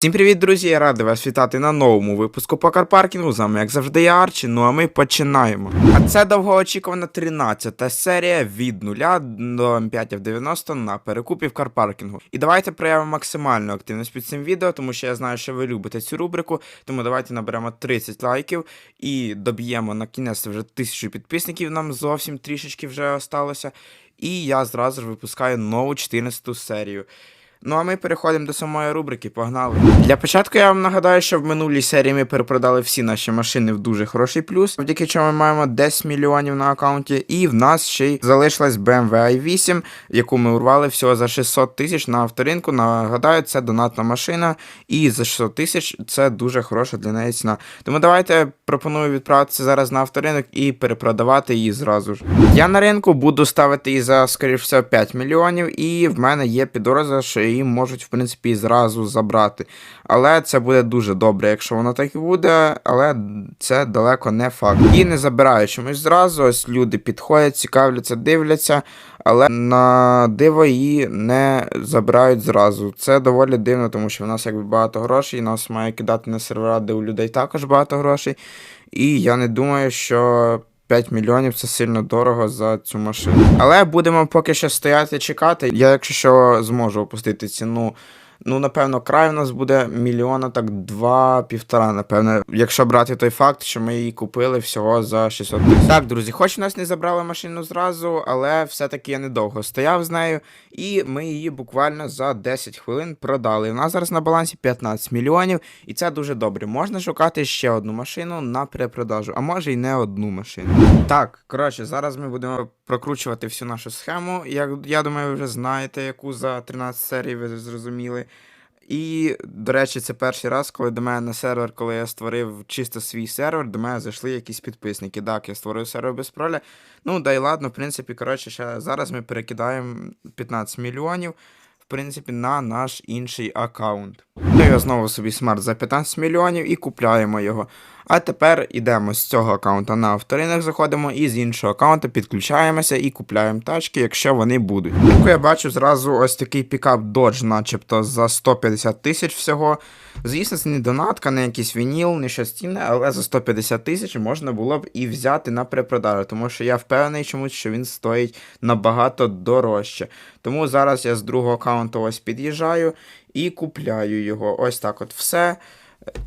Всім привіт, друзі! Я радий вас вітати на новому випуску по карпаркінгу. З вами, як завжди, я Арчі. Ну а ми починаємо. А це довгоочікувана 13 серія від 0 до 5 в 90 на перекупі в карпаркінгу. І давайте проявимо максимальну активність під цим відео, тому що я знаю, що ви любите цю рубрику. Тому давайте наберемо 30 лайків і доб'ємо на кінець вже тисячу підписників. Нам зовсім трішечки вже осталося. І я зразу ж випускаю нову 14-ту серію. Ну а ми переходимо до самої рубрики. Погнали. Для початку я вам нагадаю, що в минулій серії ми перепродали всі наші машини в дуже хороший плюс, завдяки чому ми маємо 10 мільйонів на аккаунті. І в нас ще й залишилась BMW i8, яку ми урвали всього за 600 тисяч на авторинку. Нагадаю, це донатна машина, і за 600 тисяч це дуже хороша для неї ціна. Тому давайте пропоную відправитися зараз на авторинок і перепродавати її зразу ж. Я на ринку буду ставити її за, скоріш всього, 5 мільйонів, і в мене є підозра, що її можуть, в принципі, зразу забрати. Але це буде дуже добре, якщо воно так і буде, але це далеко не факт. І не забираю чомусь зразу. Ось люди підходять, цікавляться, дивляться, але на диво її не забирають зразу. Це доволі дивно, тому що в нас якби багато грошей, нас має кидати на сервера, де у людей також багато грошей. І я не думаю, що 5 мільйонів це сильно дорого за цю машину. Але будемо поки що стояти чекати. Я, якщо що, зможу опустити ціну. Ну, напевно, край в нас буде мільйона, так два-півтора, напевно, якщо брати той факт, що ми її купили всього за 600 тисяч. Так, друзі, хоч нас не забрали машину зразу, але все-таки я недовго стояв з нею, і ми її буквально за 10 хвилин продали. У нас зараз на балансі 15 мільйонів, і це дуже добре. Можна шукати ще одну машину на перепродажу, а може й не одну машину. Так, коротше, зараз ми будемо прокручувати всю нашу схему. Як я думаю, ви вже знаєте, яку за 13 серій ви зрозуміли. І, до речі, це перший раз, коли до мене на сервер, коли я створив чисто свій сервер, до мене зайшли якісь підписники. Так, я створив сервер без проля. Ну, да й ладно, в принципі, коротше, ще зараз ми перекидаємо 15 мільйонів, в принципі, на наш інший аккаунт. Ну, я знову собі смарт за 15 мільйонів і купляємо його. А тепер йдемо з цього аккаунта на авторинок, заходимо і з іншого аккаунта підключаємося і купляємо тачки, якщо вони будуть. Я бачу зразу ось такий пікап Dodge, начебто за 150 тисяч всього. Звісно, це не донатка, не якийсь вініл, не щось цінне, але за 150 тисяч можна було б і взяти на перепродажу, тому що я впевнений чомусь, що він стоїть набагато дорожче. Тому зараз я з другого аккаунту ось під'їжджаю і купляю його. Ось так от все.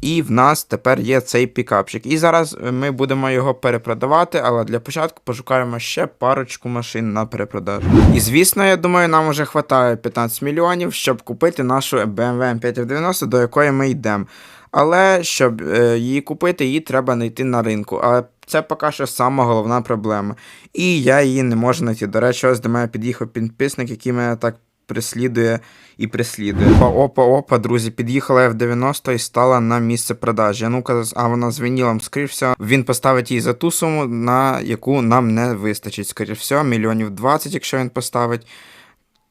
І в нас тепер є цей пікапчик. І зараз ми будемо його перепродавати, але для початку пошукаємо ще парочку машин на перепродажу. І звісно, я думаю, нам вже вистачає 15 мільйонів, щоб купити нашу BMW M590, до якої ми йдемо. Але щоб е, її купити, її треба знайти на ринку. Але це поки що сама головна проблема. І я її не можу знайти. До речі, ось до мене під'їхав підписник, який мене так преслідує і прислідує. Опа, опа, опа, друзі, під'їхала F90 і стала на місце продажі. Ну-ка, а вона з вінілом, скрився. він поставить її за ту суму, на яку нам не вистачить. Скоріше всього, мільйонів 20, якщо він поставить.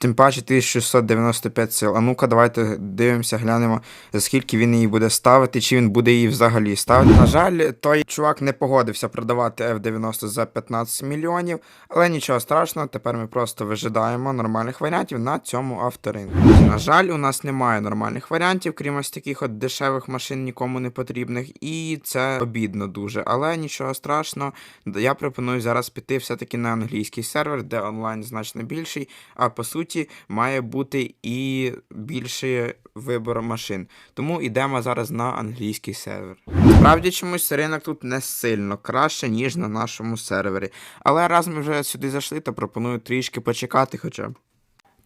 Тим паче 1695 сил. А ну-ка, давайте дивимося, глянемо, за скільки він її буде ставити, чи він буде її взагалі ставити. На жаль, той чувак не погодився продавати F90 за 15 мільйонів, але нічого страшного, тепер ми просто вижидаємо нормальних варіантів на цьому авторинку. На жаль, у нас немає нормальних варіантів, крім ось таких от дешевих машин, нікому не потрібних, і це обідно дуже. Але нічого страшного. Я пропоную зараз піти все-таки на англійський сервер, де онлайн значно більший, а по суті має бути і більший вибор машин. Тому йдемо зараз на англійський сервер. Справді чомусь ринок тут не сильно краще, ніж на нашому сервері. Але раз ми вже сюди зайшли, то пропоную трішки почекати хоча б.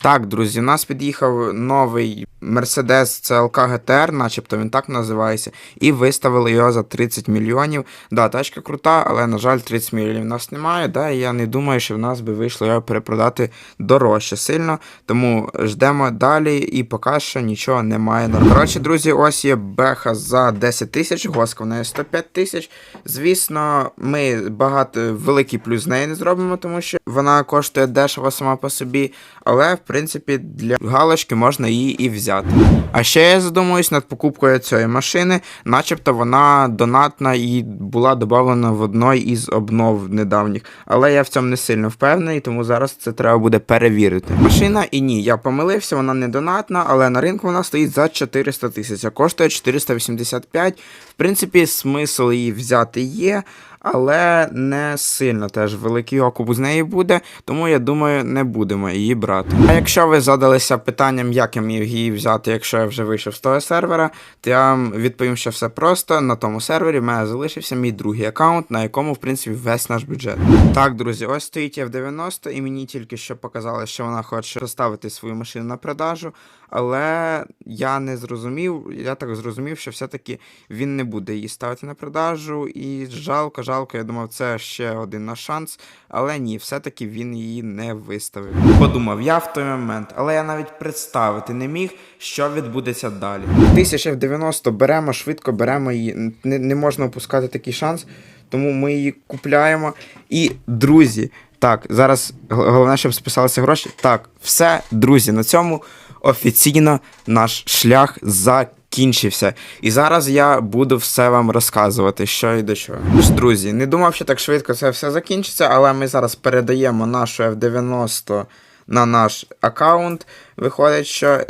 Так, друзі, у нас під'їхав новий Mercedes CLK GTR, начебто він так називається, і виставили його за 30 мільйонів. Да, тачка крута, але, на жаль, 30 мільйонів в нас немає. Да, і я не думаю, що в нас би вийшло його перепродати дорожче сильно. Тому ждемо далі і поки що нічого немає. Коротше, друзі, ось є беха за 10 тисяч, госка в неї 105 тисяч. Звісно, ми багато великий плюс з неї не зробимо, тому що вона коштує дешево сама по собі. Але, в принципі, для галочки можна її і взяти. А ще я задумуюсь над покупкою цієї машини, начебто вона донатна і була додана в одной із обнов недавніх. Але я в цьому не сильно впевнений, тому зараз це треба буде перевірити. Машина і ні, я помилився, вона не донатна, але на ринку вона стоїть за 400 тисяч, а коштує 485. В принципі, смисл її взяти є. Але не сильно теж великий окуп з неї буде, тому я думаю, не будемо її брати. А якщо ви задалися питанням, як я міг її взяти, якщо я вже вийшов з того сервера, то я вам відповім, що все просто. На тому сервері в мене залишився мій другий аккаунт, на якому, в принципі, весь наш бюджет. Так, друзі, ось стоїть F90, і мені тільки що показали, що вона хоче поставити свою машину на продажу, але я не зрозумів, я так зрозумів, що все-таки він не буде її ставити на продажу, і жалко, жалко, я думав, це ще один наш шанс, але ні, все-таки він її не виставив. Подумав я в той момент, але я навіть представити не міг, що відбудеться далі. 1090 беремо, швидко беремо її, не, не можна опускати такий шанс, тому ми її купляємо. І, друзі, так, зараз головне, щоб списалися гроші. Так, все, друзі, на цьому офіційно наш шлях закінчився. І зараз я буду все вам розказувати, що і до чого. Тож, друзі, не думав, що так швидко це все закінчиться, але ми зараз передаємо нашу F90 на наш аккаунт. Виходить, що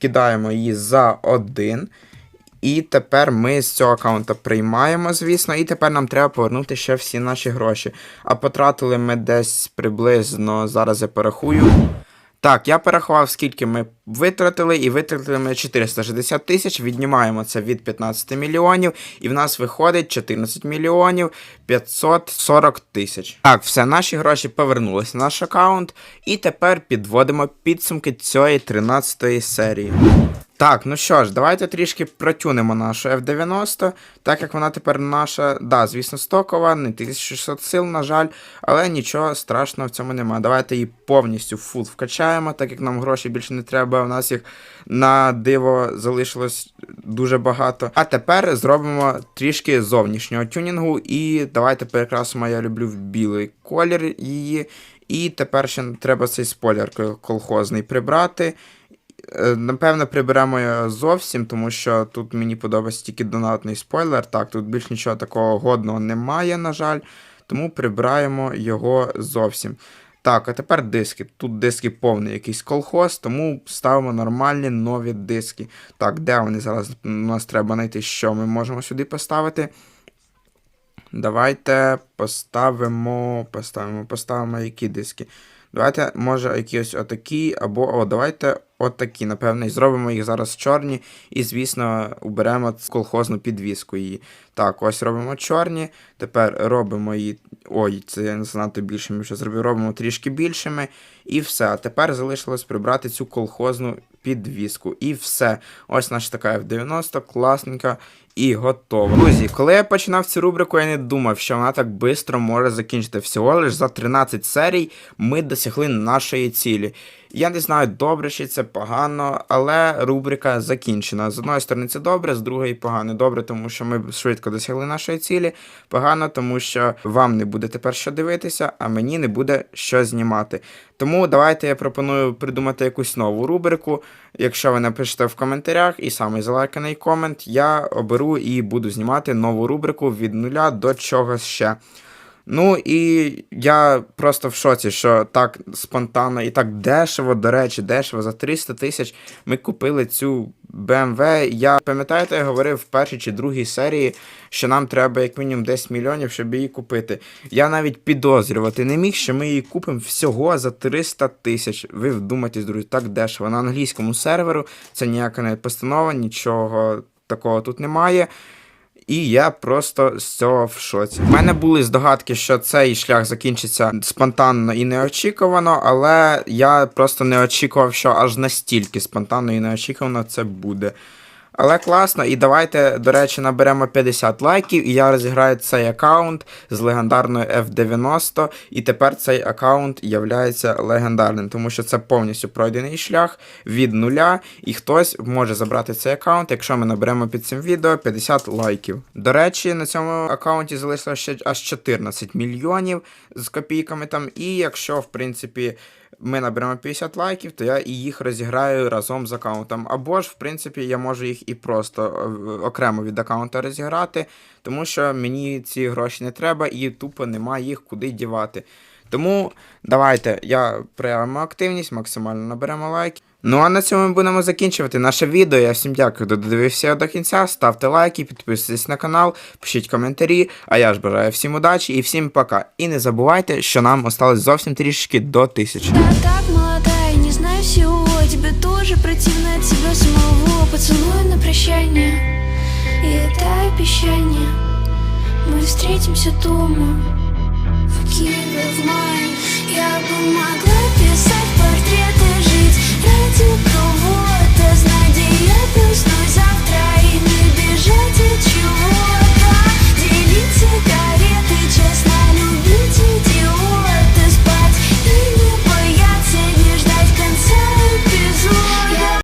кидаємо її за один. І тепер ми з цього аккаунта приймаємо, звісно, і тепер нам треба повернути ще всі наші гроші. А потратили ми десь приблизно, зараз я порахую. Так, я порахував, скільки ми витратили, і витратили ми 460 тисяч, віднімаємо це від 15 мільйонів, і в нас виходить 14 мільйонів 540 тисяч. Так, все, наші гроші повернулися на наш аккаунт, і тепер підводимо підсумки цієї 13 серії. Так, ну що ж, давайте трішки протюнемо нашу F90, так як вона тепер наша, да, звісно, стокова, не 1600 сил, на жаль, але нічого страшного в цьому немає. Давайте її повністю фул вкачаємо, так як нам гроші більше не треба, у нас їх на диво залишилось дуже багато. А тепер зробимо трішки зовнішнього тюнінгу, і давайте перекрасимо, я люблю білий колір її. І тепер ще треба цей спойлер колхозний прибрати. Е, Напевно, приберемо його зовсім, тому що тут мені подобається тільки донатний спойлер. Так, тут більш нічого такого годного немає, на жаль. Тому прибираємо його зовсім. Так, а тепер диски. Тут диски повний якийсь колхоз, тому ставимо нормальні нові диски. Так, де вони зараз? У нас треба знайти, що ми можемо сюди поставити. Давайте поставимо. Поставимо, поставимо які диски. Давайте, може, якісь отакі, або о, давайте отакі, напевно, і зробимо їх зараз чорні. І, звісно, уберемо колхозну підвіску її. Так, ось робимо чорні. Тепер робимо її. Ой, це занадто більшими що зробив. Робимо трішки більшими. І все. А тепер залишилось прибрати цю колхозну підвіску. І все. Ось наша така F90, класненька і готова. Друзі, коли я починав цю рубрику, я не думав, що вона так швидко може закінчити. Всього лиш за 13 серій ми досягли нашої цілі. Я не знаю, добре чи це погано, але рубрика закінчена. З одної сторони, це добре, з другої погано. Добре, тому що ми швидко досягли нашої цілі. Погано, тому що вам не буде тепер що дивитися, а мені не буде що знімати. Тому давайте я пропоную придумати якусь нову рубрику. Якщо ви напишете в коментарях і самий залайканий комент, я оберу і буду знімати нову рубрику від нуля до чогось ще. Ну і я просто в шоці, що так спонтанно і так дешево, до речі, дешево за 300 тисяч ми купили цю BMW. Я пам'ятаєте, я говорив в першій чи другій серії, що нам треба як мінімум 10 мільйонів, щоб її купити. Я навіть підозрювати не міг, що ми її купимо всього за 300 тисяч. Ви вдумайтесь, друзі, так дешево. На англійському серверу це ніяка не постанова, нічого такого тут немає. І я просто з цього в шоці. У мене були здогадки, що цей шлях закінчиться спонтанно і неочікувано, але я просто не очікував, що аж настільки спонтанно і неочікувано це буде. Але класно, і давайте, до речі, наберемо 50 лайків, і я розіграю цей аккаунт з легендарною F90, і тепер цей аккаунт являється легендарним, тому що це повністю пройдений шлях від нуля, і хтось може забрати цей аккаунт, якщо ми наберемо під цим відео 50 лайків. До речі, на цьому аккаунті залишилося ще аж 14 мільйонів з копійками там, і якщо, в принципі, ми наберемо 50 лайків, то я і їх розіграю разом з аккаунтом. Або ж, в принципі, я можу їх і просто е, окремо від аккаунта розіграти, тому що мені ці гроші не треба і тупо немає їх куди дівати. Тому давайте я проявимо активність, максимально наберемо лайки. Ну а на цьому ми будемо закінчувати наше відео. Я всім дякую, хто додивився до кінця. Ставте лайки, підписуйтесь на канал, пишіть коментарі. А я ж бажаю всім удачі і всім пока. І не забувайте, що нам осталось зовсім трішки до тисячі. Я так молода і не знаю всього, тебе теж противно от себе самого. Поцелуй на прощання і это обещание. Мы встретимся дома в Киеве в мае. Я бумага.